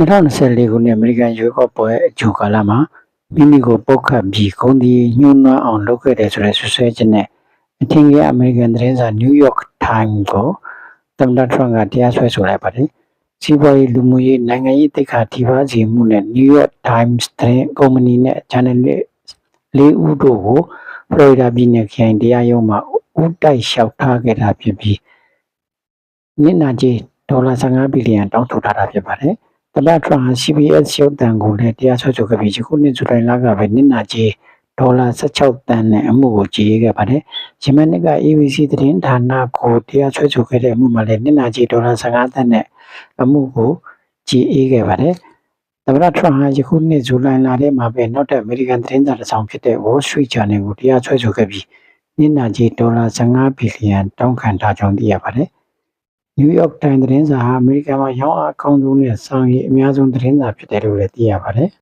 2024ခုနှစ်အမေရိကန်ရွေးကောက်ပွဲအကြိုကာလမှာမိမိကိုပုတ်ခတ်ပြီးဂုံဒီညှိုးနွမ်းအောင်လုပ်ခဲ့တယ်ဆိုတဲ့ဆွဆွဲချက်နဲ့အထင်ကြီးအမေရိကန်သတင်းစာ New York Times ကိုသမ္မတထရန့်ကတရားစွဲဆိုလိုက်ပါတယ်။စီးပွားရေးလူမှုရေးနိုင်ငံရေးတိတ်ခါထိပါစေမှုနဲ့ New York Times သတင်းကုမ္ပဏီနဲ့ channel လေးဦးတို့ကိုဖလော်ရီဒါပြည်နယ်ခရိုင်တရားရုံးမှာဥတိုက်လျှောက်ထားခဲ့တာဖြစ်ပြီးနစ်နာကြေးဒေါ်လာ15ဘီလီယံတောင်းဆိုထားတာဖြစ်ပါတယ်။ သမ္မတထရန့်ဟာ CBS ရုပ်သံကိုလည်းတရားစွဲဆိုခဲ့ပြီးယခုနှစ်ဇူလိုင်လကပဲနစ်နာကြေးဒေါ်လာ16တန်းနဲ့အမှုကိုကြေးခဲ့ပါတယ်။ယမန်နှစ်က ABC သတင်းဌာနကိုတရားစွဲဆိုခဲ့တဲ့အမှုမှာလည်းနစ်နာကြေးဒေါ်လာ15တန်းနဲ့အမှုကိုကြေးအေးခဲ့ပါတယ်။သမ္မတထရန့်ဟာယခုနှစ်ဇူလိုင်လထဲမှာပဲနောက်ထပ်အမေရိကန်သတင်းစာတစ်စောင်ဖြစ်တဲ့ Wall Street Journal ကိုတရားစွဲဆိုခဲ့ပြီးနစ်နာကြေးဒေါ်လာ15ဘီလီယံတောင်းခံထားကြောင်းသိရပါတယ်။ New York Times သတင်းစာဟာအမေရိကန်မှာရောင်းအားအကောင်းဆုံးနဲ့စောင့်ရည်အများဆုံးသတင်းစာဖြစ်တယ်လို့လည်းသိရပါတယ်။